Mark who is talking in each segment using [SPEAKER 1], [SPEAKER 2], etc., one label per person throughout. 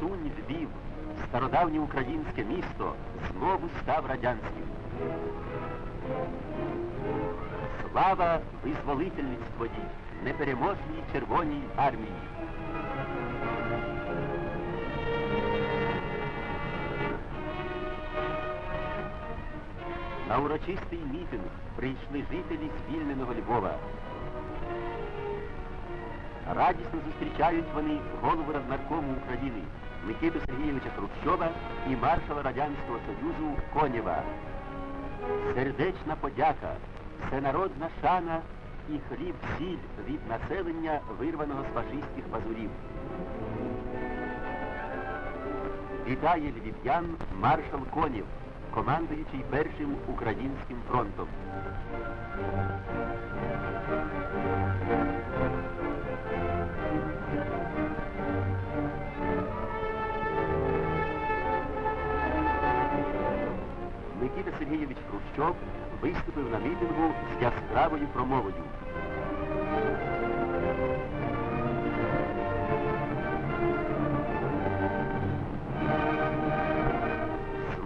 [SPEAKER 1] Красунь Львів, стародавнє українське місто, знову став радянським. Слава визволительництву їй, непереможній Червоній армії. На урочистий мітинг прийшли жителі звільненого Львова. Радісно зустрічають вони голову Раднаркому України Микиту Сергійовича Хрущова і маршала Радянського Союзу Конєва. Сердечна подяка, всенародна шана і хліб сіль від населення, вирваного з фашистських пазурів. Вітає львів'ян маршал Конєв, командуючий першим українським фронтом. Хрущов виступив на мітингу з яскравою промовою.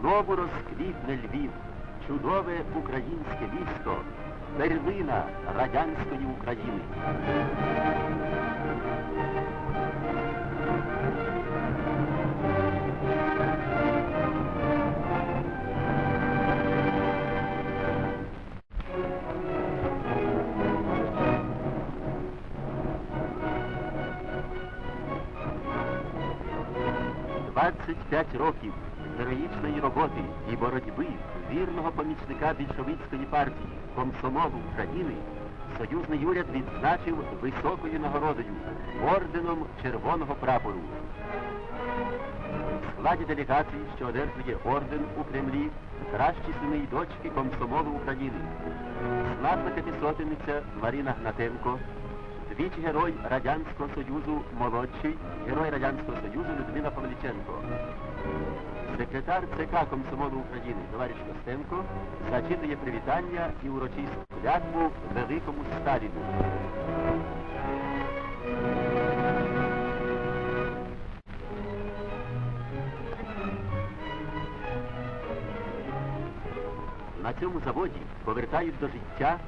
[SPEAKER 1] Знову розквітне Львів, чудове українське місто, перлина радянської України. Двадцять п'ять років героїчної роботи і боротьби вірного помічника більшовицької партії, комсомолу України, союзний уряд відзначив високою нагородою орденом Червоного прапору. В складі делегації, що одержує орден у Кремлі, кращі сини й дочки комсомолу України, знатна п'ятисотенниця Марина Гнатенко, двічі герой Радянського Союзу молодший, герой Радянського Союзу Людмила Павліченко. Секретар ЦК Комсомолу України товариш Костенко зачитує привітання і урочисту клятву великому Сталіну. На цьому заводі повертають до життя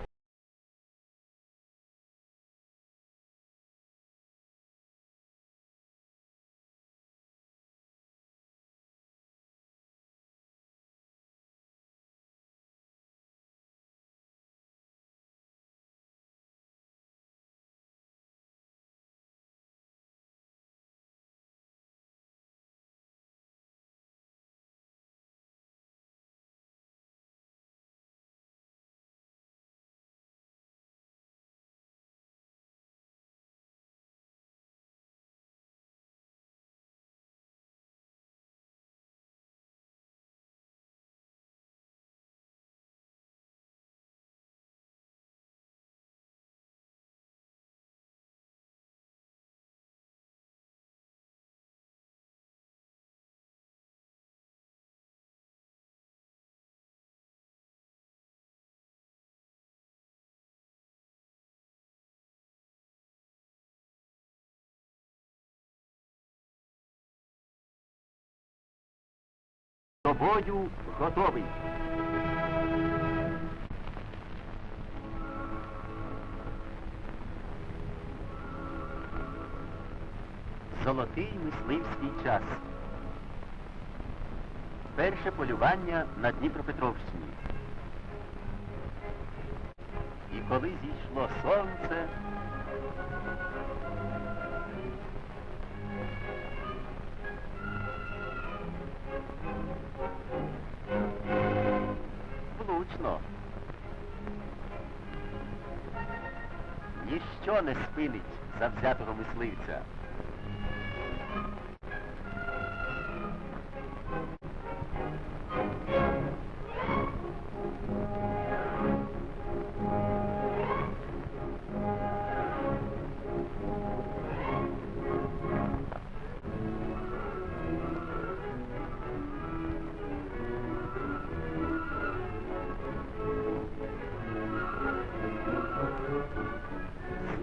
[SPEAKER 1] до бою готовий. Золотий мисливський час. Перше полювання на Дніпропетровщині. І коли зійшло сонце, влучно. Ніщо не спинить завзятого мисливця.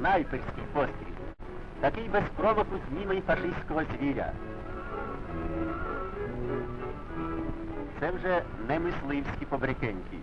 [SPEAKER 1] снайперський постріл, такий без провоку знімий фашистського звіря. Це вже не мисливські побрикеньки.